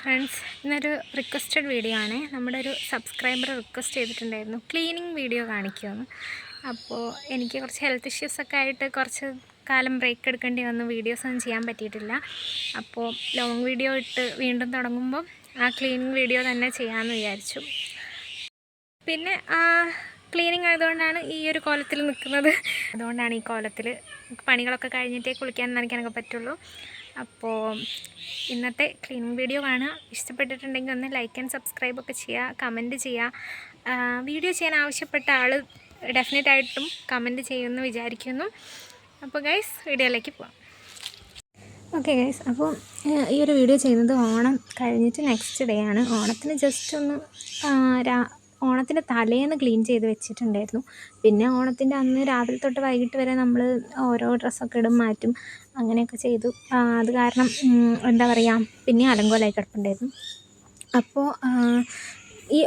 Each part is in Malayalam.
ഫ്രണ്ട്സ് ഇന്നൊരു റിക്വസ്റ്റഡ് വീഡിയോ ആണ്. നമ്മുടെ ഒരു സബ്സ്ക്രൈബർ റിക്വസ്റ്റ് ചെയ്തിട്ടുണ്ടായിരുന്നു. ക്ലീനിങ് വീഡിയോ കാണിക്കുമെന്ന്. അപ്പോൾ എനിക്ക് കുറച്ച് ഹെൽത്ത് ഇഷ്യൂസൊക്കെ ആയിട്ട് കുറച്ച് കാലം ബ്രേക്ക് എടുക്കേണ്ടി വന്നു. വീഡിയോസ് ഒന്നും ചെയ്യാൻ പറ്റിയിട്ടില്ല. അപ്പോൾ ലോങ് വീഡിയോ ഇട്ട് വീണ്ടും തുടങ്ങുമ്പോൾ ആ ക്ലീനിങ് വീഡിയോ തന്നെ ചെയ്യാമെന്ന് വിചാരിച്ചു. പിന്നെ ക്ലീനിങ് ആയതുകൊണ്ടാണ് ഈ ഒരു കോലത്തിൽ നിൽക്കുന്നത്. അതുകൊണ്ടാണ് ഈ കോലത്തിൽ പണികളൊക്കെ കഴിഞ്ഞിട്ടേ കുളിക്കാൻ നനയ്ക്കാനൊക്കെ പറ്റുള്ളൂ. അപ്പോൾ ഇന്നത്തെ ക്ലീനിങ് വീഡിയോ കാണുക ഇഷ്ടപ്പെട്ടിട്ടുണ്ടെങ്കിൽ ഒന്ന് ലൈക്ക് ആൻഡ് സബ്സ്ക്രൈബ് ഒക്കെ ചെയ്യുക കമന്റ് ചെയ്യുക വീഡിയോ ചെയ്യാൻ ആവശ്യപ്പെട്ട ആൾ ഡെഫിനറ്റ് ആയിട്ടും കമന്റ് ചെയ്യുമെന്ന് വിചാരിക്കുന്നു. അപ്പോൾ ഗൈസ് വീഡിയോയിലേക്ക് പോവാം. ഓക്കെ ഗൈസ് അപ്പോൾ ഈ ഒരു വീഡിയോ ചെയ്യുന്നത് ഓണം കഴിഞ്ഞിട്ട് നെക്സ്റ്റ് ഡേ ആണ്. ഓണത്തിന് ജസ്റ്റ് ഒന്ന് ഓണത്തിന്റെ തലേന്ന് ക്ലീൻ ചെയ്ത് വെച്ചിട്ടുണ്ടായിരുന്നു. പിന്നെ ഓണത്തിന്റെ അന്ന് രാവിലെ തൊട്ട് വൈകിട്ട് വരെ നമ്മൾ ഓരോ ഡ്രസ്സൊക്കെ ഇടും മാറ്റും അങ്ങനെയൊക്കെ ചെയ്തു. അത് കാരണം എന്താ പറയുക പിന്നെ അലങ്കോലായി കിടപ്പുണ്ടായിരുന്നു. അപ്പോൾ ഈ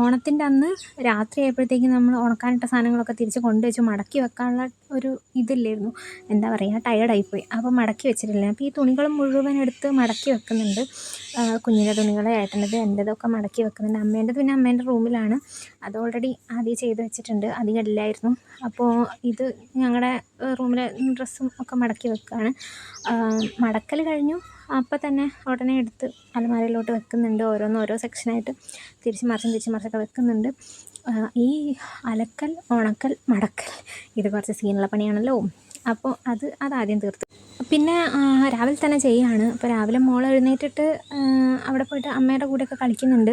ഓണത്തിന്റെ അന്ന് രാത്രി ആയപ്പോഴത്തേക്കും നമ്മൾ ഉണക്കാനിട്ട സാധനങ്ങളൊക്കെ തിരിച്ച് കൊണ്ടുവച്ച് മടക്കി വെക്കാനുള്ള ഒരു ഇതില്ലായിരുന്നു. എന്താ പറയുക ടയേർഡായിപ്പോയി അപ്പോൾ മടക്കി വെച്ചിട്ടില്ല. അപ്പോൾ ഈ തുണികൾ മുഴുവൻ എടുത്ത് മടക്കി വെക്കുന്നുണ്ട്. കുഞ്ഞിന്റെ തുണികൾ ഏട്ടന്റെത് എന്റെതൊക്കെ മടക്കി വെക്കുന്നുണ്ട്. അമ്മേന്റെത് പിന്നെ അമ്മേന്റെ റൂമിലാണ്. അത് ഓൾറെഡി ആദ്യം ചെയ്ത് വെച്ചിട്ടുണ്ട്. അധികം ഇല്ലായിരുന്നു. അപ്പോൾ ഇത് ഞങ്ങളുടെ റൂമിലെ ഡ്രസ്സും ഒക്കെ മടക്കി വെക്കുകയാണ് മടക്കൽ കഴിഞ്ഞു. അപ്പോൾ തന്നെ ഉടനെ എടുത്ത് അലമാരയിലോട്ട് വെക്കുന്നുണ്ട്. ഓരോന്ന് ഓരോ സെക്ഷനായിട്ട് തിരിച്ച് മറിച്ചും തിരിച്ച് മറിച്ചൊക്കെ വെക്കുന്നുണ്ട്. ഈ അലക്കൽ ഉണക്കൽ മടക്കൽ ഇത് കുറച്ച് സീനുള്ള പണിയാണല്ലോ. അപ്പോൾ അത് അതാദ്യം തീർത്തു. പിന്നെ രാവിലെ തന്നെ ചെയ്യുകയാണ് അപ്പോൾ രാവിലെ മോൾ എഴുന്നേറ്റിട്ട് അവിടെ പോയിട്ട് അമ്മയുടെ കൂടെയൊക്കെ കളിക്കുന്നുണ്ട്.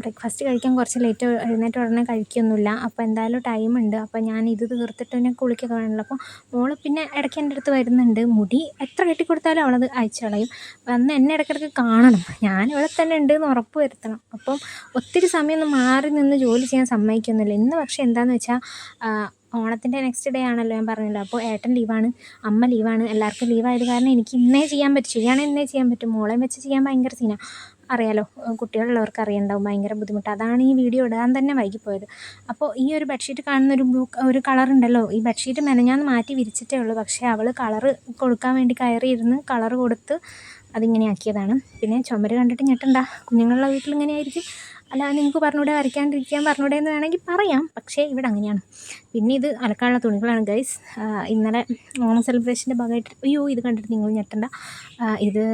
ബ്രേക്ക്ഫാസ്റ്റ് കഴിക്കാൻ കുറച്ച് ലേറ്റ് എഴുന്നേറ്റ് ഉടനെ കഴിക്കൊന്നുമില്ല. അപ്പോൾ എന്തായാലും ടൈമുണ്ട് അപ്പോൾ ഞാൻ ഇത് തീർത്തിട്ട് പിന്നെ കുളിക്കൊക്കെ വേണമല്ലോ. അപ്പോൾ മോൾ പിന്നെ ഇടയ്ക്ക് എന്റെ അടുത്ത് വരുന്നുണ്ട്. മുടി എത്ര കെട്ടിക്കൊടുത്താലും അവളത് അയച്ചു കളയും. വന്ന് എന്നെ ഇടയ്ക്കിടയ്ക്ക് കാണണം. ഞാൻ ഇവിടെ തന്നെ ഉണ്ട് എന്ന് ഉറപ്പ് വരുത്തണം. അപ്പം ഒത്തിരി സമയം ഒന്ന് മാറി നിന്ന് ജോലി ചെയ്യാൻ സമ്മതിക്കുന്നില്ല. ഇന്ന് പക്ഷേ എന്താണെന്ന് വെച്ചാൽ ഓണത്തിന്റെ നെക്സ്റ്റ് ഡേ ആണല്ലോ ഞാൻ പറഞ്ഞല്ലോ അപ്പോൾ ഏട്ടൻ ലീവാണ് അമ്മ ലീവാണ് എല്ലാവർക്കും ലീവായത് കാരണം എനിക്ക് ഇന്നേ ചെയ്യാൻ പറ്റും. ശരിയാണ് ഇന്നേ ചെയ്യാൻ പറ്റും. മോളെ വെച്ച് ചെയ്യാൻ ഭയങ്കര സീനാണ് അറിയാലോ കുട്ടികളുള്ളവർക്ക് അറിയണ്ടാവും ഭയങ്കര ബുദ്ധിമുട്ട്. അതാണ് ഈ വീഡിയോ ഇടാൻ തന്നെ വൈകിപ്പോയത്. അപ്പോൾ ഈ ഒരു ബെഡ്ഷീറ്റ് കാണുന്ന ഒരു ബ്ലൂ ഒരു കളർ ഉണ്ടല്ലോ ഈ ബെഡ്ഷീറ്റ് മെനഞ്ഞാന്ന് മാറ്റി വിരിച്ചിട്ടേ ഉള്ളൂ. പക്ഷേ അവൾ കളറ് കൊടുക്കാൻ വേണ്ടി കയറി ഇരുന്ന് കളറ് കൊടുത്ത് അതിങ്ങനെ ആക്കിയതാണ്. പിന്നെ ചുമര് കണ്ടിട്ട് ഞെട്ടണ്ട. കുഞ്ഞുങ്ങളുടെ വീട്ടിൽ ഇങ്ങനെ ആയിരിക്കും. അല്ല നിങ്ങൾക്ക് പറഞ്ഞൂടെ വരയ്ക്കാണ്ടിരിക്കാൻ പറഞ്ഞൂടെ എന്ന് വേണമെങ്കിൽ പറയാം. പക്ഷേ ഇവിടെ അങ്ങനെയാണ്. പിന്നെ ഇത് അലക്കാനുള്ള തുണികളാണ് ഗൈസ് ഇന്നലെ ഓണം സെലിബ്രേഷന്റെ ഭാഗമായിട്ട് അയ്യോ ഇത് കണ്ടിട്ട് നിങ്ങൾ ഞെട്ടണ്ട. ഇത്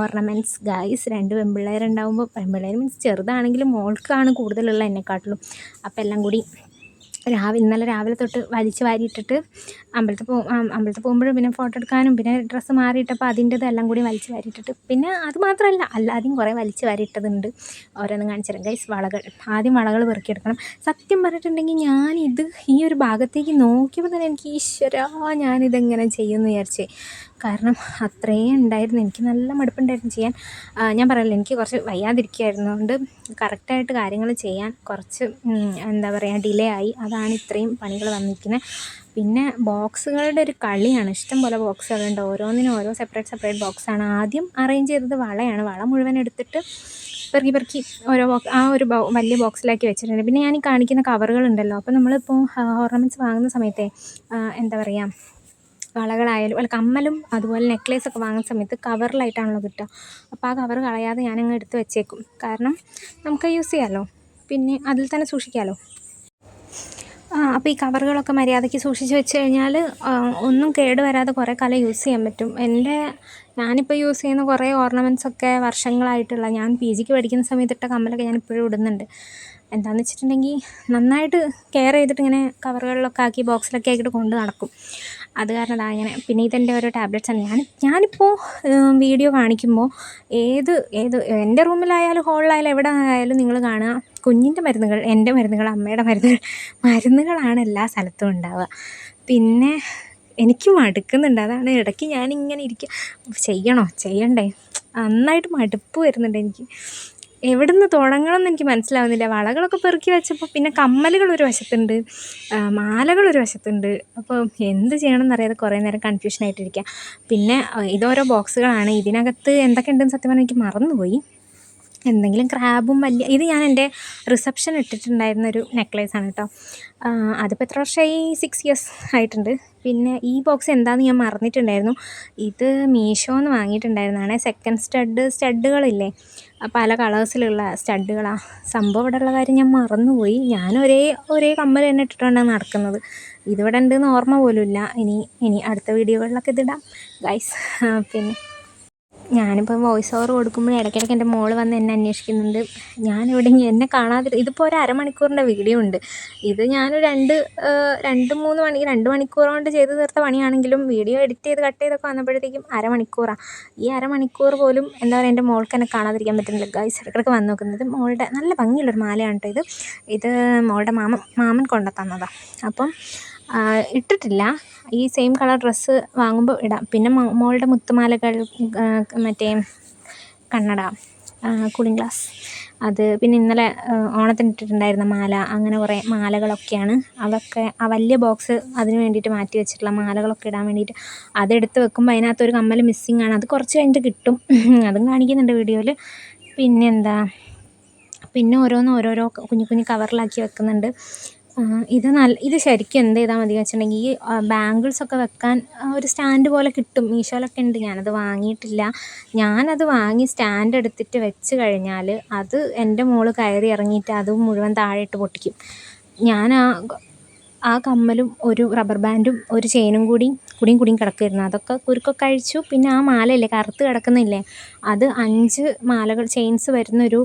ഓർണമെന്റ്സ് ഗൈസ് രണ്ട് പെൺപിള്ളേരുണ്ടാകുമ്പോൾ പെൺപിള്ളേർ മീൻസ് ചെറുതാണെങ്കിലും മോൾക്കാണ് കൂടുതലുള്ള എന്നെക്കാട്ടിലും. അപ്പോൾ എല്ലാം കൂടി രാവിലെ ഇന്നലെ രാവിലെ തൊട്ട് വലിച്ച് വാരിയിട്ടിട്ട് അമ്പലത്തിൽ പോ അമ്പലത്തിൽ പോകുമ്പോഴും പിന്നെ ഫോട്ടോ എടുക്കാനും പിന്നെ ഡ്രസ്സ് മാറിയിട്ടപ്പോൾ അതിന്റെത് എല്ലാം കൂടി വലിച്ച് വാരിയിട്ടിട്ട്. പിന്നെ അത് മാത്രമല്ല അല്ലാതെയും കുറേ വലിച്ച് വാരിയിട്ടതുണ്ട്. ഓരോന്നും കാണിച്ചു ഗൈസ് വളകൾ. ആദ്യം വളകൾ പെറുക്കിയെടുക്കണം. സത്യം പറഞ്ഞിട്ടുണ്ടെങ്കിൽ ഞാനിത് ഈ ഒരു ഭാഗത്തേക്ക് നോക്കിയപ്പോൾ തന്നെ എനിക്ക് ഈശ്വരാ ഞാനിതെങ്ങനെ ചെയ്യുമെന്ന് വിചാരിച്ചേ. കാരണം അത്രയും ഉണ്ടായിരുന്നു. എനിക്ക് നല്ല മടുപ്പുണ്ടായിരുന്നു ചെയ്യാൻ. ഞാൻ പറയല്ലോ എനിക്ക് കുറച്ച് വയ്യാതിരിക്കുകയായിരുന്നു അതുകൊണ്ട് കറക്റ്റായിട്ട് കാര്യങ്ങൾ ചെയ്യാൻ കുറച്ച് എന്താ പറയുക ഡിലേ ആയി. അതാണ് ഇത്രയും പണികൾ വന്നിരിക്കുന്നത്. പിന്നെ ബോക്സുകളുടെ ഒരു കളിയാണ്. ഇഷ്ടം പോലെ ബോക്സുകളുണ്ട്. ഓരോന്നിനും ഓരോ സെപ്പറേറ്റ് സെപ്പറേറ്റ് ബോക്സാണ് ആദ്യം അറേഞ്ച് ചെയ്തത് വളയാണ്. വള മുഴുവൻ എടുത്തിട്ട് പെറുക്കി പെറുക്കി ഓരോ ബോക്സ് ആ ഒരു വലിയ ബോക്സിലാക്കി വെച്ചിട്ടുണ്ട്. പിന്നെ ഞാൻ കാണിക്കുന്ന കവറുകളുണ്ടല്ലോ അപ്പോൾ നമ്മളിപ്പോൾ ഓർണമെന്റ്സ് വാങ്ങുന്ന സമയത്തെ എന്താ പറയുക വളകളായാലും അല്ല കമ്മലും അതുപോലെ നെക്ലേസ് ഒക്കെ വാങ്ങുന്ന സമയത്ത് കവറിലായിട്ടാണല്ലോ കിട്ടുക. അപ്പോൾ ആ കവർ കളയാതെ ഞാനങ്ങ് എടുത്ത് വെച്ചേക്കും. കാരണം നമുക്ക് യൂസ് ചെയ്യാമല്ലോ പിന്നെ അതിൽ തന്നെ സൂക്ഷിക്കാമല്ലോ അപ്പോൾ ഈ കവറുകളൊക്കെ മര്യാദയ്ക്ക് സൂക്ഷിച്ച് വെച്ച് കഴിഞ്ഞാൽ ഒന്നും കേട് വരാതെ കുറേ കാലം യൂസ് ചെയ്യാൻ പറ്റും. എന്റെ ഞാനിപ്പോൾ യൂസ് ചെയ്യുന്ന കുറേ ഓർണമെന്റ്സ് ഒക്കെ വർഷങ്ങളായിട്ടുള്ള ഞാൻ പി ജിക്ക് പഠിക്കുന്ന സമയത്തിട്ട കമ്മലൊക്കെ ഞാൻ ഇപ്പോഴും ഇടുന്നുണ്ട്. എന്താണെന്ന് വെച്ചിട്ടുണ്ടെങ്കിൽ നന്നായിട്ട് കെയർ ചെയ്തിട്ട് ഇങ്ങനെ കവറുകളിലൊക്കെ ആക്കി ബോക്സിലൊക്കെ ആക്കിയിട്ട് കൊണ്ട് നടക്കും. അത് കാരണം അതാ പിന്നെ ഇതെന്റെ ഓരോ ടാബ്ലറ്റ്സ് ആണ്. ഞാൻ ഞാനിപ്പോൾ വീഡിയോ കാണിക്കുമ്പോൾ ഏത് ഏത് എന്റെ റൂമിലായാലും ഹോളിലായാലും എവിടെ ആയാലും നിങ്ങൾ കാണുക കുഞ്ഞിന്റെ മരുന്നുകൾ എന്റെ മരുന്നുകൾ അമ്മയുടെ മരുന്നുകൾ മരുന്നുകളാണ് എല്ലാ സ്ഥലത്തും ഉണ്ടാവുക. പിന്നെ എനിക്ക് മടുക്കുന്നുണ്ട്. അതാണ് ഇടയ്ക്ക് ഞാനിങ്ങനെ ഇരിക്കുക ചെയ്യണോ? ചെയ്യണ്ടേ. നന്നായിട്ട് മടുപ്പ് വരുന്നുണ്ട് എനിക്ക്. എവിടെ നിന്ന് തുടങ്ങണം എന്ന് എനിക്ക് മനസ്സിലാവുന്നില്ല. വളകളൊക്കെ പെറുക്കി വെച്ചപ്പോൾ പിന്നെ കമ്മലുകൾ ഒരു വശത്തുണ്ട്. മാലകൾ ഒരു വശത്തുണ്ട്. അപ്പോൾ എന്ത് ചെയ്യണം എന്നറിയാതെ കുറേ നേരം കൺഫ്യൂഷനായിട്ടിരിക്കുക പിന്നെ ഇതോരോ ബോക്സുകളാണ് ഇതിനകത്ത് എന്തൊക്കെ ഉണ്ടെന്ന് സത്യം പറഞ്ഞാൽ എനിക്ക് മറന്നുപോയി. എന്തെങ്കിലും ക്രാബും വലിയ ഇത് ഞാൻ എന്റെ റിസപ്ഷൻ ഇട്ടിട്ടുണ്ടായിരുന്ന ഒരു നെക്ലേസ് ആണ് കേട്ടോ അതിപ്പോൾ എത്ര വർഷമായി സിക്സ് ഇയേഴ്സ് ആയിട്ടുണ്ട്. പിന്നെ ഈ ബോക്സ് എന്താണെന്ന് ഞാൻ മറന്നിട്ടുണ്ടായിരുന്നു. ഇത് മീഷോന്ന് വാങ്ങിയിട്ടുണ്ടായിരുന്നതാണ്. സെക്കൻഡ് സ്റ്റഡ് സ്റ്റഡുകളില്ലേ പല കളേഴ്സിലുള്ള സ്റ്റഡുകളാണ് സംഭവം ഇവിടെ ഉള്ള കാര്യം ഞാൻ മറന്നുപോയി. ഞാൻ ഒരേ ഒരേ കമ്മൽ തന്നെ ഇട്ടിട്ടാണ് നടക്കുന്നത്. ഇതിവിടെ ഉണ്ടെന്ന് ഓർമ്മ പോലും ഇല്ല ഇനി ഇനി അടുത്ത വീഡിയോകളിലൊക്കെ ഇതിടാം. ഗൈസ് പിന്നെ ഞാനിപ്പോൾ വോയിസ് ഓവർ കൊടുക്കുമ്പോൾ ഇടയ്ക്കിടയ്ക്ക് എന്റെ മോൾ വന്ന് എന്നെ അന്വേഷിക്കുന്നുണ്ട്. ഞാനിവിടെ എന്നെ കാണാതെ ഇതിപ്പോൾ ഒരു അരമണിക്കൂറിന്റെ വീഡിയോ ഉണ്ട്. ഇത് ഞാൻ രണ്ട് രണ്ട് മൂന്ന് മണി രണ്ട് മണിക്കൂർ കൊണ്ട് ചെയ്ത് തീർത്ത പണിയാണെങ്കിലും വീഡിയോ എഡിറ്റ് ചെയ്ത് കട്ട് ചെയ്തൊക്കെ വന്നപ്പോഴത്തേക്കും അരമണിക്കൂറാണ് ഈ അരമണിക്കൂർ പോലും എന്താ പറയുക എന്റെ മോൾക്ക് എന്നെ കാണാതിരിക്കാൻ പറ്റുന്നില്ല. ഗൈസ് ഇടയ്ക്കിടയ്ക്ക് വന്ന് നോക്കുന്നത് മോളുടെ നല്ല ഭംഗിയുള്ളൊരു മാലയാണ് കേട്ടോ ഇത് ഇത് മോളുടെ മാമൻ മാമൻ കൊണ്ടു തന്നതാണ് അപ്പം ഇട്ടിട്ടില്ല. ഈ സെയിം കളർ ഡ്രസ്സ് വാങ്ങുമ്പോൾ ഇടാം. പിന്നെ മോളുടെ മുത്തുമാലകൾ മറ്റേ കണ്ണട കൂളിംഗ് ഗ്ലാസ് അത് പിന്നെ ഇന്നലെ ഓണത്തിന് ഇട്ടിട്ടുണ്ടായിരുന്ന മാല അങ്ങനെ കുറേ മാലകളൊക്കെയാണ്. അതൊക്കെ ആ വലിയ ബോക്സ് അതിന് വേണ്ടിയിട്ട് മാറ്റി വെച്ചിട്ടുള്ള മാലകളൊക്കെ ഇടാൻ വേണ്ടിയിട്ട് അതെടുത്ത് വെക്കുമ്പോൾ അതിനകത്തൊരു കമ്മൽ മിസ്സിങ് ആണ്. അത് കുറച്ച് കഴിഞ്ഞിട്ട് കിട്ടും. അതും കാണിക്കുന്നുണ്ട് വീഡിയോയിൽ പിന്നെന്താ പിന്നെ ഓരോന്ന് ഓരോരോ കുഞ്ഞു കുഞ്ഞു കവറിലാക്കി വെക്കുന്നുണ്ട്. ഇത് നല്ല ഇത് ശരിക്കും എന്ത് ചെയ്താൽ മതി വെച്ചിട്ടുണ്ടെങ്കിൽ ഈ ബാംഗിൾസ് ഒക്കെ വെക്കാൻ ഒരു സ്റ്റാൻഡ് പോലെ കിട്ടും. മീഷോയിലൊക്കെ ഉണ്ട് ഞാനത് വാങ്ങിയിട്ടില്ല. ഞാനത് വാങ്ങി സ്റ്റാൻഡ് എടുത്തിട്ട് വെച്ച് കഴിഞ്ഞാൽ അത് എന്റെ മോൾ കയറി ഇറങ്ങിയിട്ട് അത് മുഴുവൻ താഴെ ഇട്ട് പൊട്ടിക്കും. ഞാൻ ആ ആ കമ്മലും ഒരു റബ്ബർ ബാൻഡും ഒരു ചെയിനും കൂടി കുടിയും കുടിയും കിടക്കുമായിരുന്നു അതൊക്കെ കുരുക്കൊക്കെ അഴിച്ചു. പിന്നെ ആ മാലയില്ലേ കറുത്ത് കിടക്കുന്നില്ലേ? അത് അഞ്ച് മാലകൾ ചെയിൻസ് വരുന്നൊരു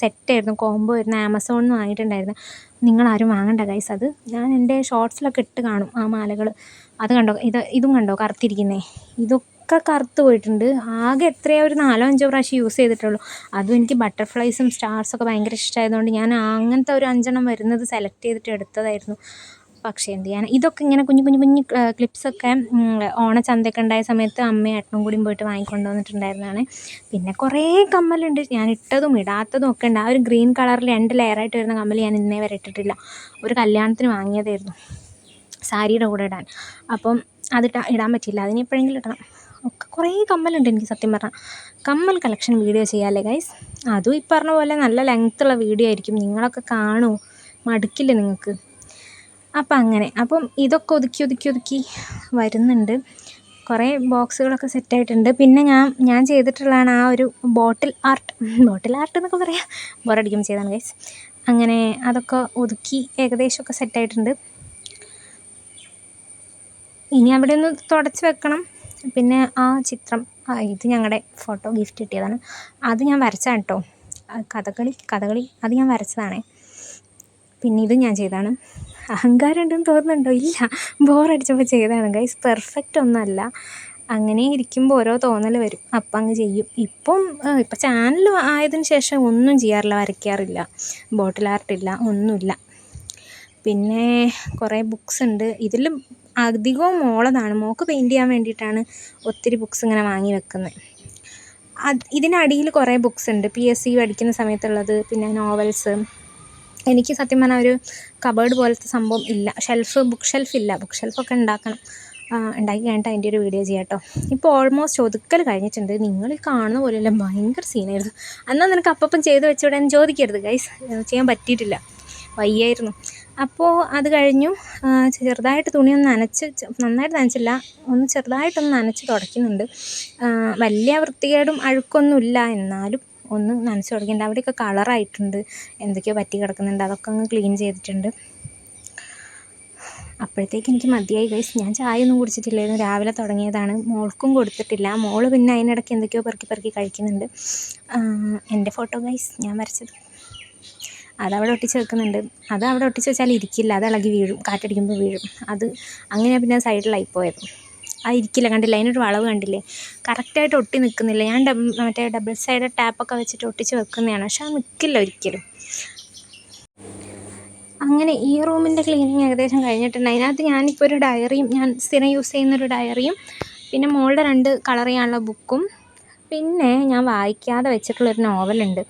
സെറ്റായിരുന്നു കോംബോ ആയിരുന്നു. ആമസോണിൽ നിന്ന് വാങ്ങിയിട്ടുണ്ടായിരുന്നു. നിങ്ങളാരും വാങ്ങണ്ട ഗൈസ് അത് ഞാൻ എന്റെ ഷോർട്സിലൊക്കെ ഇട്ട് കാണും ആ മാലകൾ അത് കണ്ടോ? ഇത് ഇതും കണ്ടോ? കറുത്തിരിക്കുന്നേ. ഇതൊക്കെ കറുത്ത് പോയിട്ടുണ്ട്. ആകെ എത്രയോ? ഒരു നാലോ അഞ്ചോ പ്രാവശ്യം യൂസ് ചെയ്തിട്ടുള്ളൂ. അതും എനിക്ക് ബട്ടർഫ്ലൈസും സ്റ്റാർസൊക്കെ ഭയങ്കര ഇഷ്ടമായതുകൊണ്ട് ഞാൻ അങ്ങനത്തെ ഒരു അഞ്ചെണ്ണം വരുന്നത് സെലക്ട് ചെയ്തിട്ട് എടുത്തതായിരുന്നു. പക്ഷേ എന്ത് ചെയ്യാൻ? ഇതൊക്കെ ഇങ്ങനെ കുഞ്ഞു കുഞ്ഞു കുഞ്ഞു ക്ലിപ്സൊക്കെ ഓണച്ചന്തയൊക്കെ ഉണ്ടായ സമയത്ത് അമ്മയും ഏട്ടനും കൂടിയും പോയിട്ട് വാങ്ങിക്കൊണ്ട് വന്നിട്ടുണ്ടായിരുന്നതാണ് പിന്നെ കുറേ കമ്മലുണ്ട്. ഞാൻ ഇട്ടതും ഇടാത്തതും ഒക്കെ ഉണ്ട്. ആ ഒരു ഗ്രീൻ കളറിൽ രണ്ട് ലെയറായിട്ട് വരുന്ന കമ്മൽ ഞാൻ ഇന്നേ വരെ ഇട്ടിട്ടില്ല. ഒരു കല്യാണത്തിന് വാങ്ങിയതായിരുന്നു സാരിയുടെ കൂടെ ഇടാൻ. അപ്പം അത് ഇടാൻ പറ്റിയില്ല. അതിന് എപ്പോഴെങ്കിലും ഇടണം. ഒക്കെ കുറേ കമ്മലുണ്ട് എനിക്ക് സത്യം പറഞ്ഞാൽ കമ്മൽ കളക്ഷൻ വീഡിയോ ചെയ്യാമല്ലേ ഗൈസ് അതും ഈ പറഞ്ഞ പോലെ നല്ല ലെങ്ത്തുള്ള വീഡിയോ ആയിരിക്കും. നിങ്ങളൊക്കെ കാണുമോ മടുക്കില്ല നിങ്ങൾക്ക്? അപ്പം അങ്ങനെ അപ്പം ഇതൊക്കെ ഒതുക്കി ഒതുക്കി ഒതുക്കി വരുന്നുണ്ട്. കുറേ ബോക്സുകളൊക്കെ സെറ്റായിട്ടുണ്ട്. പിന്നെ ഞാൻ ഞാൻ ചെയ്തിട്ടുള്ളതാണ് ആ ഒരു ബോട്ടിൽ ആർട്ട്. ബോട്ടിൽ ആർട്ട് എന്നൊക്കെ പറയാം. ബോറടിക്കുമ്പോൾ ചെയ്താണ് ഗൈസ് അങ്ങനെ അതൊക്കെ ഒതുക്കി ഏകദേശമൊക്കെ സെറ്റായിട്ടുണ്ട്. ഇനി അവിടെ ഒന്ന് തുടച്ച് വെക്കണം. പിന്നെ ആ ചിത്രം ഇത് ഞങ്ങളുടെ ഫോട്ടോ ഗിഫ്റ്റ് കിട്ടിയതാണ്. അത് ഞാൻ വരച്ചതാണ് കേട്ടോ കഥകളി കഥകളി അത് ഞാൻ വരച്ചതാണ്. പിന്നെ ഇത് ഞാൻ ചെയ്തതാണ് അഹങ്കാരം ഉണ്ടെന്ന് തോന്നുന്നുണ്ടോ? ഇല്ല. ബോറടിച്ചപ്പോൾ ചെയ്തതാണ്. ഗൈസ് പെർഫെക്റ്റ് ഒന്നുമല്ല അങ്ങനെ ഇരിക്കുമ്പോൾ ഓരോ തോന്നൽ വരും. അപ്പം അങ്ങ് ചെയ്യും. ഇപ്പം ഇപ്പം ചാനൽ ആയതിന് ശേഷം ഒന്നും ചെയ്യാറില്ല. വരയ്ക്കാറില്ല. ബോട്ടിൽ ആർട്ടില്ല ഒന്നുമില്ല. പിന്നെ കുറേ ബുക്സ് ഉണ്ട്. ഇതിലും അധികവും മോളതാണ്. മോക്ക് പെയിന്റ് ചെയ്യാൻ വേണ്ടിയിട്ടാണ് ഒത്തിരി ബുക്സ് ഇങ്ങനെ വാങ്ങി വെക്കുന്നത്. അത് ഇതിനടിയിൽ കുറേ ബുക്സ് ഉണ്ട്. പി എസ് സി പഠിക്കുന്ന സമയത്തുള്ളത്. പിന്നെ നോവൽസ് എനിക്ക് സത്യം പറഞ്ഞാൽ ഒരു കബേർഡ് പോലത്തെ സംഭവം ഇല്ല. ഷെൽഫ് ബുക്ക് ഷെൽഫ് ഇല്ല. ബുക്ക് ഷെൽഫൊക്കെ ഉണ്ടാക്കണം. ഉണ്ടാക്കി കഴിഞ്ഞിട്ട് അതിന്റെ ഒരു വീഡിയോ ചെയ്യാം കേട്ടോ ഇപ്പോൾ ഓൾമോസ്റ്റ് ഒതുക്കൽ കഴിഞ്ഞിട്ടുണ്ട്. നിങ്ങൾ കാണുന്ന പോലെയല്ല ഭയങ്കര സീനായിരുന്നു എന്നാൽ നിനക്ക് അപ്പം ചെയ്ത് വെച്ചോടെ എന്ന് ചോദിക്കരുത് ഗൈസ് ചെയ്യാൻ പറ്റിയിട്ടില്ല. വയ്യായിരുന്നു. അപ്പോൾ അത് കഴിഞ്ഞു. ചെറുതായിട്ട് തുണിയൊന്ന് നനച്ച് നന്നായിട്ട് നനച്ചില്ല. ഒന്ന് ചെറുതായിട്ടൊന്ന് നനച്ച് തുടയ്ക്കുന്നുണ്ട്. വലിയ വൃത്തികേടും അഴുക്കൊന്നുമില്ല. എന്നാലും ഒന്ന് നനച്ച് തുടങ്ങിയിട്ടുണ്ട്. അവിടെയൊക്കെ കളറായിട്ടുണ്ട് എന്തൊക്കെയോ പറ്റി കിടക്കുന്നുണ്ട്. അതൊക്കെ അങ്ങ് ക്ലീൻ ചെയ്തിട്ടുണ്ട്. അപ്പോഴത്തേക്ക് എനിക്ക് മതിയായി ഗൈസ് ഞാൻ ചായ ഒന്നും കുടിച്ചിട്ടില്ലായിരുന്നു. രാവിലെ തുടങ്ങിയതാണ്. മോൾക്കും കൊടുത്തിട്ടില്ല. മോൾ പിന്നെ അതിനിടയ്ക്ക് എന്തൊക്കെയോ പെറുക്കി പെറുക്കി കഴിക്കുന്നുണ്ട്. എന്റെ ഫോട്ടോ ഗൈസ് ഞാൻ വരച്ചത്. അതവിടെ ഒട്ടിച്ച് വെക്കുന്നുണ്ട്. അത് അവിടെ ഒട്ടിച്ച് വെച്ചാൽ ഇരിക്കില്ല. അത് ഇളകി വീഴും. കാറ്റടിക്കുമ്പോൾ വീഴും. അത് അങ്ങനെ പിന്നെ സൈഡിലായി പോയത്. അത് ഇരിക്കില്ല കണ്ടില്ല? അതിനൊരു വളവ് കണ്ടില്ലേ? കറക്റ്റായിട്ട് ഒട്ടി നിൽക്കുന്നില്ല ഞാൻ മറ്റേ ഡബിൾ സൈഡ് ടാപ്പൊക്കെ വെച്ചിട്ട് ഒട്ടിച്ച് വെക്കുന്നതാണ്. പക്ഷെ അത് നിൽക്കില്ല ഒരിക്കലും. അങ്ങനെ ഈ റൂമിന്റെ ക്ലീനിങ് ഏകദേശം കഴിഞ്ഞിട്ടുണ്ട്. അതിനകത്ത് ഞാനിപ്പോൾ ഒരു ഡയറിയും ഞാൻ സ്ഥിരം യൂസ് ചെയ്യുന്നൊരു ഡയറിയും പിന്നെ മോളുടെ രണ്ട് കളർ ചെയ്യാനുള്ള ബുക്കും പിന്നെ ഞാൻ വായിക്കാതെ വെച്ചിട്ടുള്ളൊരു നോവലുണ്ട്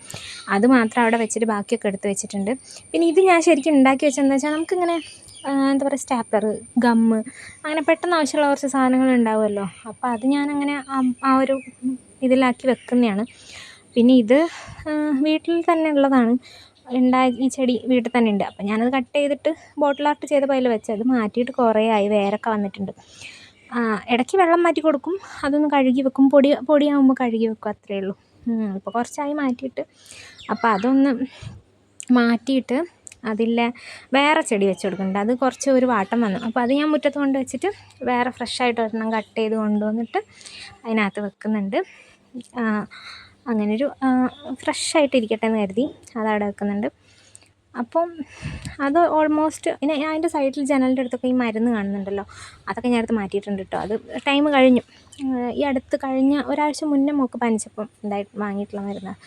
അത് മാത്രം അവിടെ വെച്ചിട്ട് ബാക്കിയൊക്കെ എടുത്ത് വെച്ചിട്ടുണ്ട്. പിന്നെ ഇത് ഞാൻ ശരിക്കും ഉണ്ടാക്കി വെച്ചതെന്ന് വെച്ചാൽ നമുക്കിങ്ങനെ എന്താ പറയുക സ്റ്റാപ്ലർ ഗമ്മ് അങ്ങനെ പെട്ടെന്ന് ആവശ്യമുള്ള കുറച്ച് സാധനങ്ങൾ ഉണ്ടാവുമല്ലോ. അപ്പോൾ അത് ഞാനങ്ങനെ ആ- ഒരു ഇതിലാക്കി വെക്കുന്നതാണ്. പിന്നെ ഇത് വീട്ടിൽ തന്നെ ഉള്ളതാണ്. ഉണ്ടായ ഈ ചെടി വീട്ടിൽ തന്നെ ഉണ്ട്. അപ്പം ഞാനത് കട്ട് ചെയ്തിട്ട് ബോട്ടിൽ ആർട്ട് ചെയ്തപ്പോൾ അതിൽ വെച്ച് അത് മാറ്റിയിട്ട് കുറേ ആയി വേരൊക്കെ വന്നിട്ടുണ്ട്. ഇടയ്ക്ക് വെള്ളം മാറ്റി കൊടുക്കും. അതൊന്ന് കഴുകി വെക്കും. പൊടി പൊടിയാകുമ്പോൾ കഴുകി വെക്കും അത്രയേ ഉള്ളൂ. ഇപ്പോൾ കുറച്ചായി മാറ്റിയിട്ട്. അപ്പോൾ അതൊന്ന് മാറ്റിയിട്ട് അതിലെ വേറെ ചെടി വെച്ച് കൊടുക്കുന്നുണ്ട്. അത് കുറച്ച് ഒരു വാട്ടം വന്നു. അപ്പോൾ അത് ഞാൻ മുറ്റത്ത് കൊണ്ട് വെച്ചിട്ട് വേറെ ഫ്രഷായിട്ട് ഒരെണ്ണം കട്ട് ചെയ്ത് കൊണ്ടുവന്നിട്ട് അതിനകത്ത് വെക്കുന്നുണ്ട്. അങ്ങനൊരു ഫ്രഷ് ആയിട്ട് ഇരിക്കട്ടെ എന്ന് കരുതി അതവിടെ വെക്കുന്നുണ്ട്. അപ്പം അത് ഓൾമോസ്റ്റ് പിന്നെ അതിന്റെ സൈഡിൽ ജനലിന്റെ അടുത്തൊക്കെ ഈ മരുന്ന് കാണുന്നുണ്ടല്ലോ. അതൊക്കെ ഞാൻ എടുത്ത് മാറ്റിയിട്ടുണ്ട് കേട്ടോ. അത് ടൈം കഴിഞ്ഞു. ഈ അടുത്ത് കഴിഞ്ഞ ഒരാഴ്ച മുന്നേ മോക്ക് പനിച്ചപ്പം ഉണ്ടായി വാങ്ങിയിട്ടുള്ള മരുന്നാണ്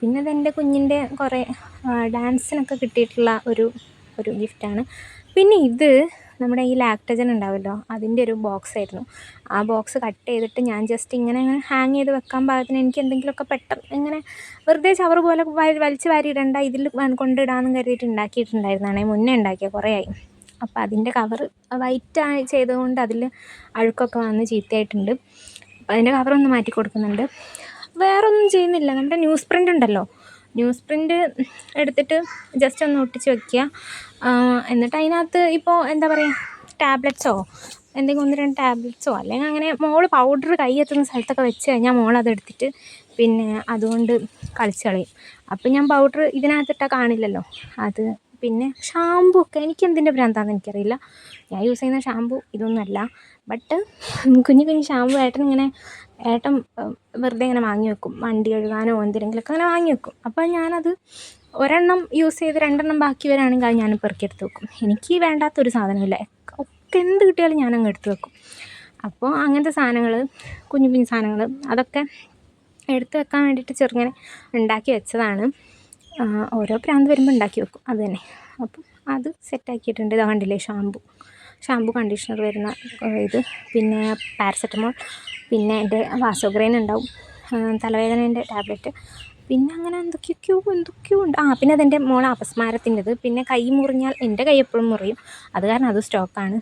പിന്നെ അതെന്റെ കുഞ്ഞിന്റെ കുറേ ഡാൻസിനൊക്കെ കിട്ടിയിട്ടുള്ള ഒരു ഒരു ഗിഫ്റ്റാണ് പിന്നെ ഇത് നമ്മുടെ ഈ ലാക്ടജൻ ഉണ്ടാവുമല്ലോ അതിന്റെ ഒരു ബോക്സ് ആയിരുന്നു. ആ ബോക്സ് കട്ട് ചെയ്തിട്ട് ഞാൻ ജസ്റ്റ് ഇങ്ങനെ ഇങ്ങനെ ഹാങ് ചെയ്ത് വെക്കാൻ പാകത്തിന് എനിക്ക് എന്തെങ്കിലുമൊക്കെ പെട്ടെന്ന് ഇങ്ങനെ വെറുതെ ചവറ് പോലെ വലിച്ച് വാരി ഇടണ്ട ഇതിൽ കൊണ്ടിടാമെന്ന് കരുതിയിട്ട് ഉണ്ടാക്കിയിട്ടുണ്ടായിരുന്നതാണേ മുന്നേ ഉണ്ടാക്കിയ കുറേ ആയി അപ്പോൾ അതിന്റെ കവർ വൈറ്റ് ചെയ്തുകൊണ്ട് അതിൽ അഴുക്കൊക്കെ വന്ന് ചീത്തയായിട്ടുണ്ട്. അതിന്റെ കവറൊന്ന് മാറ്റി കൊടുക്കുന്നുണ്ട്. വേറൊന്നും ചെയ്യുന്നില്ല. നമ്മുടെ ന്യൂസ് പ്രിന്റ് ഉണ്ടല്ലോ. ന്യൂസ് പ്രിന്റ് എടുത്തിട്ട് ജസ്റ്റ് ഒന്ന് ഒട്ടിച്ച് വെക്കുക. എന്നിട്ട് അതിനകത്ത് ഇപ്പോൾ എന്താ പറയുക ടാബ്ലറ്റ്സോ എന്തെങ്കിലും ഒന്ന് രണ്ട് ടാബ്ലറ്റ്സോ അല്ലെങ്കിൽ അങ്ങനെ മോൾ പൗഡർ കൈ എത്തുന്ന സ്ഥലത്തൊക്കെ വെച്ച് കഴിഞ്ഞാൽ മോൾ അതെടുത്തിട്ട് പിന്നെ അതുകൊണ്ട് കളിച്ച് കളയും. അപ്പം ഞാൻ പൗഡർ ഇതിനകത്തിട്ടാൽ കാണില്ലല്ലോ. അത് പിന്നെ ഷാമ്പു ഒക്കെ. എനിക്ക് എന്തിന്റെ ഭ്രാന്താണെന്ന് എനിക്കറിയില്ല. ഞാൻ യൂസ് ചെയ്യുന്ന ഷാമ്പു ഇതൊന്നുമല്ല. ബട്ട് കുഞ്ഞു കുഞ്ഞു ഷാമ്പു ഏട്ടൻ ഇങ്ങനെ ഏട്ടൻ വെറുതെ ഇങ്ങനെ വാങ്ങി വെക്കും. വണ്ടി കഴുകാനോ എന്തിനെങ്കിലുമൊക്കെ അങ്ങനെ വാങ്ങി വെക്കും. അപ്പോൾ ഞാനത് ഒരെണ്ണം യൂസ് ചെയ്ത് രണ്ടെണ്ണം ബാക്കി വരാണെങ്കിൽ അത് ഞാൻ പെറുക്കിയെടുത്ത് വെക്കും. എനിക്ക് വേണ്ടാത്തൊരു സാധനമില്ല. ഒക്കെ എന്ത് കിട്ടിയാലും ഞാനങ്ങ് എടുത്ത് വെക്കും. അപ്പോൾ അങ്ങനത്തെ സാധനങ്ങൾ കുഞ്ഞു കുഞ്ഞു സാധനങ്ങൾ അതൊക്കെ എടുത്ത് വെക്കാൻ വേണ്ടിയിട്ട് ചെറുങ്ങനെ ഉണ്ടാക്കി വെച്ചതാണ്. ഓരോ പ്രാന്ത് വരുമ്പോൾ ഉണ്ടാക്കി വെക്കും. അത് തന്നെ. അപ്പം അത് സെറ്റാക്കിയിട്ടുണ്ട് ഇതാ കണ്ടില്ലേ ഷാമ്പു ഷാമ്പു കണ്ടീഷണർ വരുന്ന ഇത്. പിന്നെ പാരസെറ്റമോൾ പിന്നെ എന്റെ വാസോഗ്രൈൻ ഉണ്ടാവും. തലവേദനേന്റെ ടാബ്ലറ്റ് പിന്നെ അങ്ങനെ എന്തൊക്കെയൊക്കെയോ എന്തൊക്കെയോ ഉണ്ട്. ആ പിന്നെ അതെന്റെ മോളെ അപസ്മാരത്തിന്റെത്. പിന്നെ കൈ മുറിഞ്ഞാൽ എന്റെ കൈ എപ്പോഴും മുറിയും. അത് കാരണം അത് സ്റ്റോക്കാണ്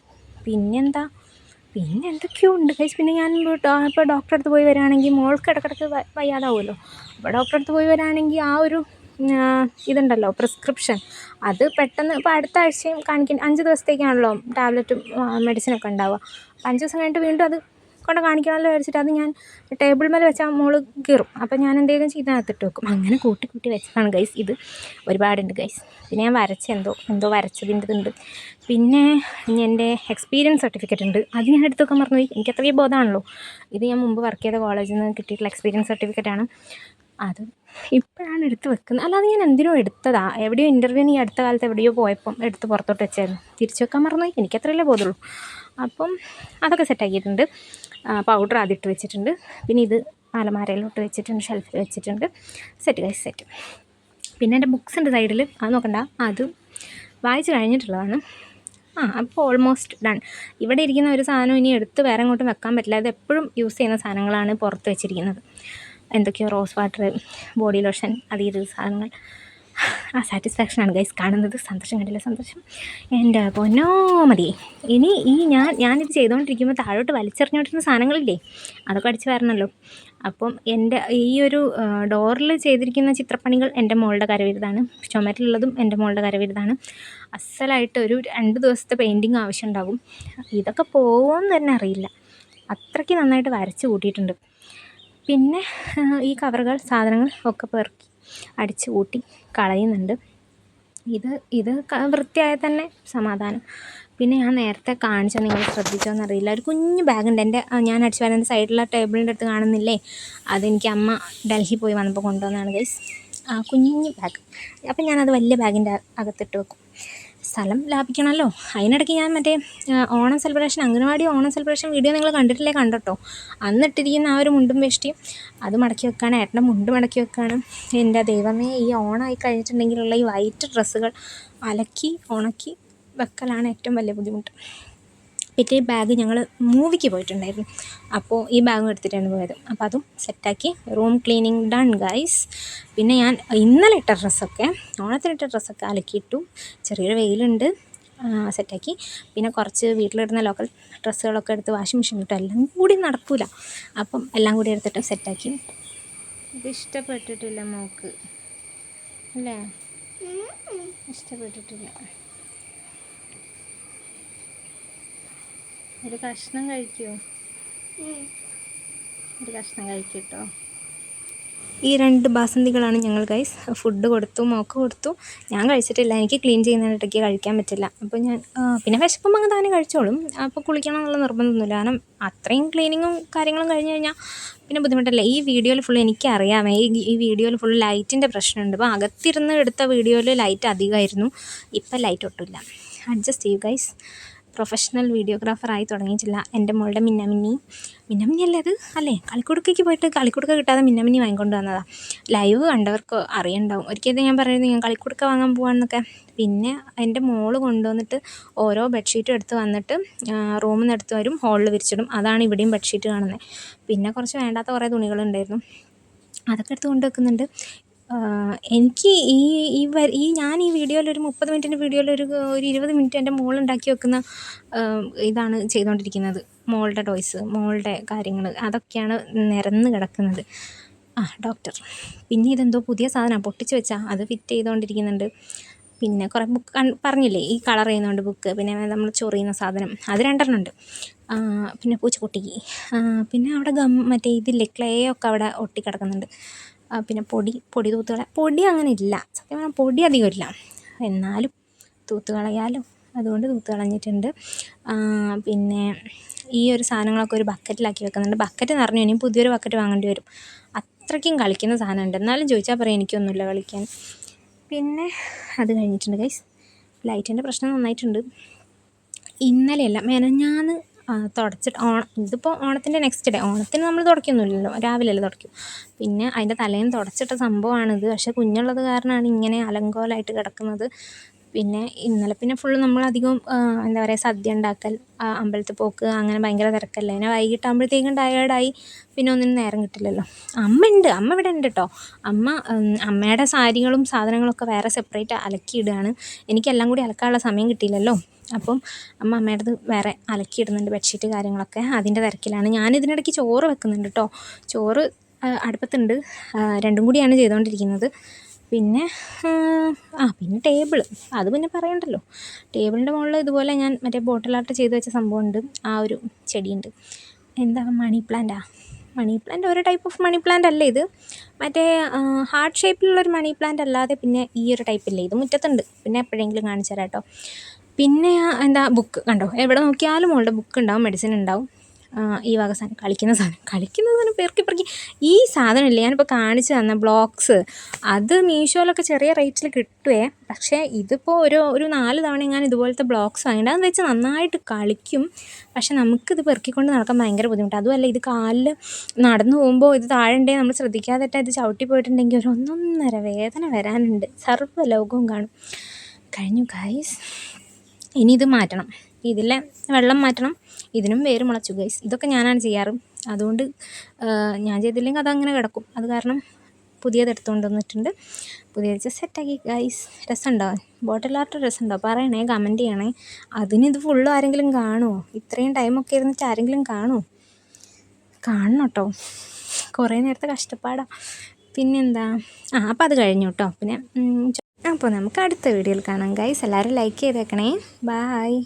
പിന്നെന്താ പിന്നെ എന്തൊക്കെയോ ഉണ്ട് കഴിച്ച് പിന്നെ ഞാൻ ഇപ്പോൾ ഡോക്ടറെ അടുത്ത് പോയി വരികയാണെങ്കിൽ മോൾക്ക് ഇടക്കിടക്ക് വയ്യാതാവുമല്ലോ. അപ്പോൾ ഡോക്ടറെ അടുത്ത് പോയി വരികയാണെങ്കിൽ ആ ഒരു ഇതുണ്ടല്ലോ പ്രിസ്ക്രിപ്ഷൻ അത് പെട്ടെന്ന് ഇപ്പോൾ അടുത്ത ആഴ്ചയും കാണിക്കാൻ അഞ്ച് ദിവസത്തേക്കാണല്ലോ ടാബ്ലറ്റും മെഡിസിനൊക്കെ ഉണ്ടാവുക. അപ്പോൾ അഞ്ച് ദിവസം കഴിഞ്ഞിട്ട് വീണ്ടും അത് കൊണ്ട് കാണിക്കണമല്ലോ വിചാരിച്ചിട്ട് അത് ഞാൻ ടേബിൾ മേലെ വെച്ചാൽ മോൾ കീറും. അപ്പോൾ ഞാൻ എന്തെങ്കിലും ചെയ്തിനകത്തിട്ട് വെക്കും. അങ്ങനെ കൂട്ടി കൂട്ടി വെച്ചതാണ് ഗൈസ് ഇത്. ഒരുപാടുണ്ട് ഗൈസ് പിന്നെ ഞാൻ വരച്ച എന്തോ എന്തോ വരച്ചതിന്റെ ഉണ്ട്. പിന്നെ എന്റെ എക്സ്പീരിയൻസ് സർട്ടിഫിക്കറ്റ് ഉണ്ട്. അത് ഞാൻ എടുത്ത് വെക്കാൻ മറന്നുപോയി. എനിക്ക് അത്രയും ബോധമാണല്ലോ. ഇത് ഞാൻ മുമ്പ് വർക്ക് ചെയ്ത കോളേജിൽ നിന്ന് കിട്ടിയിട്ടുള്ള എക്സ്പീരിയൻസ് സർട്ടിഫിക്കറ്റാണ് അത് ഇപ്പോഴാണ് എടുത്ത് വെക്കുന്നത്. അല്ലാതെ ഞാൻ എന്തിനോ എടുത്തതാ. എവിടെയോ ഇന്റർവ്യൂവിന് ഈ അടുത്ത കാലത്ത് എവിടെയോ പോയപ്പം എടുത്ത് പുറത്തോട്ട് വെച്ചായിരുന്നു. തിരിച്ചു വെക്കാൻ മറന്നുപോയി. എനിക്കത്രയല്ലേ ബോധമുള്ളൂ. അപ്പം അതൊക്കെ സെറ്റാക്കിയിട്ടുണ്ട് പൗഡർ ആദ്യം ഇട്ട് വെച്ചിട്ടുണ്ട്. പിന്നെ ഇത് അലമാരയിലോട്ട് വെച്ചിട്ടുണ്ട് ഷെൽഫിൽ വെച്ചിട്ടുണ്ട്. സെറ്റ് കൈ സെറ്റ് പിന്നെ എന്റെ ബുക്സ് ഉണ്ട് സൈഡിൽ അത് നോക്കണ്ട. അത് വായിച്ച് കഴിഞ്ഞിട്ടുള്ളതാണ്. ആ അപ്പോൾ ഓൾമോസ്റ്റ് ഡൺ ഇവിടെ ഇരിക്കുന്ന ഒരു സാധനം ഇനി എടുത്ത് വേറെ എങ്ങോട്ടും വെക്കാൻ പറ്റില്ല. അത് എപ്പോഴും യൂസ് ചെയ്യുന്ന സാധനങ്ങളാണ് പുറത്ത് വെച്ചിരിക്കുന്നത്. എന്തൊക്കെയോ റോസ് വാട്ടർ ബോഡി ലോഷൻ അത് ഇത് സാധനങ്ങൾ. ആ സാറ്റിസ്ഫാക്ഷനാണ് ഗൈസ് കാണുന്നത്. സന്തോഷം കണ്ടില്ല? സന്തോഷം. എന്റെ പൊന്നോ മതി. ഇനി ഈ ഞാൻ ഞാനിത് ചെയ്തുകൊണ്ടിരിക്കുമ്പോൾ താഴോട്ട് വലിച്ചെറിഞ്ഞോണ്ടിരുന്ന സാധനങ്ങളില്ലേ? അതൊക്കെ അടിച്ച് വരണമല്ലോ അപ്പം എന്റെ ഈ ഒരു ഡോറിൽ ചെയ്തിരിക്കുന്ന ചിത്രപ്പണികൾ എന്റെ മോളുടെ കരവിരുതാണ്. ചുമരിലുള്ളതും എന്റെ മോളുടെ കരവിരുതാണ്. അസലായിട്ട് ഒരു രണ്ട് ദിവസത്തെ പെയിന്റിങ് ആവശ്യമുണ്ടാകും ഇതൊക്കെ പോകുമെന്ന് തന്നെ അറിയില്ല. അത്രയ്ക്ക് നന്നായിട്ട് വരച്ച് കൂട്ടിയിട്ടുണ്ട്. പിന്നെ ഈ കവറുകൾ സാധനങ്ങൾ ഒക്കെ പെറുക്കി അടിച്ച് കൂട്ടി കളയുന്നുണ്ട്. ഇത് ഇത് വൃത്തിയായ തന്നെ സമാധാനം. പിന്നെ ഞാൻ നേരത്തെ കാണിച്ച നിങ്ങൾ ശ്രദ്ധിച്ചോ എന്നറിയില്ല ഒരു കുഞ്ഞു ബാഗുണ്ട്. എന്റെ ഞാൻ അടിച്ചു വരുന്ന സൈഡിലുള്ള ടേബിളിന്റെ അടുത്ത് കാണുന്നില്ലേ? അതെനിക്ക് അമ്മ ഡൽഹി പോയി വന്നപ്പോൾ കൊണ്ടുവന്നതാണ് ഗൈസ് ആ കുഞ്ഞു ബാഗ്. അപ്പം ഞാനത് വലിയ ബാഗിന്റെ അകത്തിട്ട് വെക്കും. സ്ഥലം ലാഭിക്കണമല്ലോ. അതിനിടയ്ക്ക് ഞാൻ മറ്റേ Onam celebration anganwadi Onam celebration video നിങ്ങൾ കണ്ടിട്ടില്ലേ? കണ്ടോട്ടോ? അന്നിട്ടിരിക്കുന്ന ആ ഒരു മുണ്ടും വേഷ്ടിയും അത് മടക്കി വെക്കുകയാണ് ഏട്ടന്റെ മുണ്ട് മടക്കി വെക്കുകയാണ് എന്റെ ദൈവമേ ഈ ഓണമായി കഴിഞ്ഞിട്ടുണ്ടെങ്കിലുള്ള ഈ വൈറ്റ് ഡ്രസ്സുകൾ അലക്കി ഉണക്കി വെക്കലാണ് ഏറ്റവും വലിയ ബുദ്ധിമുട്ട്. പിറ്റേ ബാഗ് ഞങ്ങൾ മൂവിക്ക് പോയിട്ടുണ്ടായിരുന്നു. അപ്പോൾ ഈ ബാഗും എടുത്തിട്ടാണ് പോയത്. അപ്പോൾ അതും സെറ്റാക്കി റൂം ക്ലീനിങ് ഡൺ ഗൈസ് പിന്നെ ഞാൻ ഇന്നലെ ഇട്ട ഡ്രസ്സൊക്കെ ഓണത്തിനിട്ട ഡ്രസ്സൊക്കെ അലക്കിയിട്ടു. ചെറിയൊരു വെയിലുണ്ട്. സെറ്റാക്കി പിന്നെ കുറച്ച് വീട്ടിലിടുന്ന ലോക്കൽ ഡ്രസ്സുകളൊക്കെ എടുത്ത് വാഷിംഗ് മെഷീൻ ഇട്ടു. എല്ലാം കൂടി നടക്കൂല. അപ്പം എല്ലാം കൂടി എടുത്തിട്ട് സെറ്റാക്കി ഇത് ഇഷ്ടപ്പെട്ടിട്ടില്ല മോക്ക്. അല്ലേ? ഇഷ്ടപ്പെട്ടിട്ടില്ല. ഒരു കഷ്ണം കഴിക്കുമോ ഒരു കഷ്ണം കഴിക്കട്ടോ. ഈ രണ്ട് ബാസന്തികളാണ് ഞങ്ങൾ ഗൈസ് ഫുഡ് കൊടുത്തു മോക്ക് കൊടുത്തു. ഞാൻ കഴിച്ചിട്ടില്ല. എനിക്ക് ക്ലീൻ ചെയ്യുന്നതിനിടയ്ക്ക് കഴിക്കാൻ പറ്റില്ല. അപ്പോൾ ഞാൻ പിന്നെ വിശക്കുമ്പോൾ അങ്ങ് താനെ കഴിച്ചോളും. അപ്പോൾ കുളിക്കണം എന്നുള്ള നിർബന്ധമൊന്നുമില്ല. കാരണം അത്രയും ക്ലീനിങ്ങും കാര്യങ്ങളും കഴിഞ്ഞ് കഴിഞ്ഞാൽ പിന്നെ ബുദ്ധിമുട്ടല്ല? ഈ വീഡിയോയിൽ ഫുൾ എനിക്കറിയാമേ ഈ ഈ വീഡിയോയിൽ ഫുൾ ലൈറ്റിന്റെ പ്രശ്നമുണ്ട്. അപ്പോൾ അകത്തിരുന്ന് എടുത്ത വീഡിയോയിൽ ലൈറ്റ് അധികമായിരുന്നു. ഇപ്പം ലൈറ്റ് ഒട്ടുമില്ല. അഡ്ജസ്റ്റ് ചെയ്യൂ ഗൈസ് പ്രൊഫഷണൽ വീഡിയോഗ്രാഫറായി തുടങ്ങിയിട്ടില്ല. എന്റെ മോളുടെ മിന്നമിന്നി. മിന്നമിന്നി അല്ലേ അത്? അല്ലേ? കളിക്കുടുക്കയ്ക്ക് പോയിട്ട് കളിക്കുടുക്ക കിട്ടാതെ മിന്നമിന്നി വാങ്ങിക്കൊണ്ട് വന്നതാണ് ലൈവ് കണ്ടവർക്ക് അറിയണ്ടാവും. ഒരിക്കലും ഞാൻ പറയുന്നത് ഞാൻ കളിക്കുടുക്ക വാങ്ങാൻ പോവാന്നൊക്കെ. പിന്നെ എന്റെ മോൾ കൊണ്ടുവന്നിട്ട് ഓരോ ബെഡ്ഷീറ്റും എടുത്ത് വന്നിട്ട് റൂമിൽ നിന്ന് എടുത്ത് വരും ഹോളിൽ വിരിച്ചിടും. അതാണ് ഇവിടെയും ബെഡ്ഷീറ്റ് കാണുന്നത് പിന്നെ കുറച്ച് വേണ്ടാത്ത കുറേ തുണികളുണ്ടായിരുന്നു. അതൊക്കെ എടുത്ത് കൊണ്ട് വെക്കുന്നുണ്ട്. എനിക്ക് ഈ ഈ ഈ ഞാൻ ഈ വീഡിയോയിൽ ഒരു മുപ്പത് മിനിറ്റിന്റെ വീഡിയോയിൽ ഒരു ഒരു ഇരുപത് മിനിറ്റ് എന്റെ മോൾ ഉണ്ടാക്കി വെക്കുന്ന ഇതാണ് ചെയ്തുകൊണ്ടിരിക്കുന്നത് മോളുടെ ടോയ്സ് മോളുടെ കാര്യങ്ങൾ അതൊക്കെയാണ് നിരന്ന് കിടക്കുന്നത്. ആ ഡോക്ടർ പിന്നെ ഇതെന്തോ പുതിയ സാധനം പൊട്ടിച്ച് വെച്ചാൽ അത് ഫിറ്റ് ചെയ്തുകൊണ്ടിരിക്കുന്നുണ്ട് പിന്നെ കുറേ ബുക്ക് പറഞ്ഞില്ലേ ഈ കളർ ചെയ്യുന്നുണ്ട് ബുക്ക് പിന്നെ നമ്മൾ ചൊറിയുന്ന സാധനം അത് രണ്ടെണ്ണം പിന്നെ പൂച്ചക്കുട്ടിക്ക് പിന്നെ അവിടെ ഗം മറ്റേ ഇതില്ലേ ക്ലേ ഒക്കെ അവിടെ ഒട്ടിക്കിടക്കുന്നുണ്ട്. പിന്നെ പൊടി പൊടി തൂത്തുകള പൊടി അങ്ങനെ ഇല്ല സത്യം പറഞ്ഞാൽ പൊടി അധികം ഇല്ല. എന്നാലും തൂത്ത് കളയാലോ. അതുകൊണ്ട് തൂത്ത് കളഞ്ഞിട്ടുണ്ട്. പിന്നെ ഈ ഒരു സാധനങ്ങളൊക്കെ ഒരു ബക്കറ്റിലാക്കി വെക്കുന്നുണ്ട്. ബക്കറ്റ് നിറഞ്ഞു ഇനി പുതിയൊരു ബക്കറ്റ് വാങ്ങേണ്ടി വരും. അത്രയ്ക്കും കളിക്കുന്ന സാധനമുണ്ട്. എന്നാലും ചോദിച്ചാൽ പറയാം എനിക്കൊന്നുമില്ല കളിക്കാൻ. പിന്നെ അത് കഴിഞ്ഞിട്ടുണ്ട് ഗൈസ് ലൈറ്റിന്റെ പ്രശ്നം നന്നായിട്ടുണ്ട്. ഇന്നലെയല്ല മെനഞ്ഞാന്ന് തുടച്ചിട്ട് ഓണം ഇതിപ്പോൾ ഓണത്തിന്റെ നെക്സ്റ്റ് ഡേ ഓണത്തിന് നമ്മൾ തുടയ്ക്കൊന്നുമില്ലല്ലോ. രാവിലെ അല്ലേ തുടയ്ക്കും. പിന്നെ അതിന്റെ തലേന്ന് തുടച്ചിട്ട സംഭവമാണിത്. പക്ഷേ കുഞ്ഞുള്ളത് കാരണമാണ് ഇങ്ങനെ അലങ്കോലമായിട്ട് കിടക്കുന്നത്. പിന്നെ ഇന്നലെ പിന്നെ ഫുള്ള് നമ്മളധികം എന്താ പറയുക സദ്യ ഉണ്ടാക്കൽ അമ്പലത്തിൽ പോക്ക് അങ്ങനെ ഭയങ്കര തിരക്കല്ലേ. പിന്നെ വൈകിട്ടാകുമ്പോഴത്തേക്കും ടയേർഡായി പിന്നെ ഒന്നിനും നേരം കിട്ടില്ലല്ലോ. അമ്മ ഉണ്ട് അമ്മ ഇവിടെ ഉണ്ട് കേട്ടോ അമ്മ അമ്മയുടെ സാരികളും സാധനങ്ങളൊക്കെ വേറെ സെപ്പറേറ്റ് അലക്കിയിടുകയാണ്. എനിക്കെല്ലാം കൂടി അലക്കാനുള്ള സമയം കിട്ടിയില്ലല്ലോ. അപ്പം അമ്മ അമ്മയുടെ വേറെ അലക്കിയിടുന്നുണ്ട് ബെഡ്ഷീറ്റ് കാര്യങ്ങളൊക്കെ. അതിന്റെ തിരക്കിലാണ്. ഞാൻ ഇതിനിടയ്ക്ക് ചോറ് വെക്കുന്നുണ്ട് കേട്ടോ ചോറ് അടുപ്പത്തുണ്ട്. രണ്ടും കൂടിയാണ് ചെയ്തുകൊണ്ടിരിക്കുന്നത്. പിന്നെ ആ, പിന്നെ ടേബിൾ അത് പിന്നെ പറയണ്ടല്ലോ. ടേബിളിന്റെ മുകളിൽ ഇതുപോലെ ഞാൻ മറ്റേ ബോട്ടിൽ ആർട്ട് ചെയ്ത് വെച്ച സംഭവമുണ്ട്. ആ ഒരു ചെടിയുണ്ട്. എന്താ മണി പ്ലാന്റാ മണി പ്ലാന്റ് ഒരു ടൈപ്പ് ഓഫ് മണി പ്ലാന്റ് അല്ലേ ഇത്. മറ്റേ ഹാർട്ട് ഷേപ്പിലുള്ളൊരു മണി പ്ലാന്റ് അല്ലാതെ പിന്നെ ഈ ഒരു ടൈപ്പില്ലേ ഇത് മുറ്റത്തുണ്ട്. പിന്നെ എപ്പോഴെങ്കിലും കാണിച്ചു തരാം കേട്ടോ പിന്നെ എന്താ ബുക്ക് കണ്ടോ? എവിടെ നോക്കിയാലും മോളുടെ ബുക്ക് ഉണ്ടാവും മെഡിസിൻ ഉണ്ടാവും. ഈ വക സാധനം കളിക്കുന്ന സാധനം. കളിക്കുന്ന സാധനം പെറുക്കി പെറുക്കി ഈ സാധനമില്ലേ? ഞാനിപ്പോൾ കാണിച്ചു തന്ന ബ്ലോക്സ്. അത് മീഷോയിലൊക്കെ ചെറിയ റേറ്റിൽ കിട്ടുവേ. പക്ഷേ ഇതിപ്പോൾ ഒരു ഒരു നാല് തവണ ഞാൻ ഇതുപോലത്തെ ബ്ലോക്സ് വാങ്ങിയിട്ട് അതെന്ന് വെച്ചാൽ നന്നായിട്ട് കളിക്കും. പക്ഷെ നമുക്കിത് പെറുക്കിക്കൊണ്ട് നടക്കാൻ ഭയങ്കര ബുദ്ധിമുട്ട്. അതുമല്ല ഇത് കാലിൽ നടന്നു പോകുമ്പോൾ ഇത് താഴേണ്ടേ നമ്മൾ ശ്രദ്ധിക്കാതെ ഇത് ചവിട്ടി പോയിട്ടുണ്ടെങ്കിൽ ഒരു ഒന്നൊന്നര വേദന വരാനുണ്ട്. സർവ ലോകവും കാണും. കഴിഞ്ഞു ഗൈസ് ഇനി ഇത് മാറ്റണം. ഇതിലെ വെള്ളം മാറ്റണം. ഇതിനും വേര് മുളച്ചു ഗൈസ് ഇതൊക്കെ ഞാനാണ് ചെയ്യാറ്. അതുകൊണ്ട് ഞാൻ ചെയ്തില്ലെങ്കിൽ അതങ്ങനെ കിടക്കും. അത് കാരണം പുതിയത് എടുത്തുകൊണ്ട് വന്നിട്ടുണ്ട്. പുതിയത് സെറ്റാക്കി ഗൈസ് രസമുണ്ടോ? Bottle art രസമുണ്ടോ? പറയണേ കമന്റ് ചെയ്യണേ. അതിന് ഇത് ഫുള്ള് ആരെങ്കിലും കാണുമോ ഇത്രയും ടൈമൊക്കെ ഇരുന്നിട്ട് ആരെങ്കിലും കാണുമോ കാണണം കേട്ടോ. കുറേ നേരത്തെ കഷ്ടപ്പാടാണ് പിന്നെന്താ? ആ അപ്പോൾ അത് കഴിഞ്ഞു കേട്ടോ. പിന്നെ അപ്പോൾ നമുക്ക് അടുത്ത വീഡിയോയിൽ കാണാം ഗൈസ് എല്ലാവരും ലൈക്ക് ചെയ്തേക്കണേ. ബായ്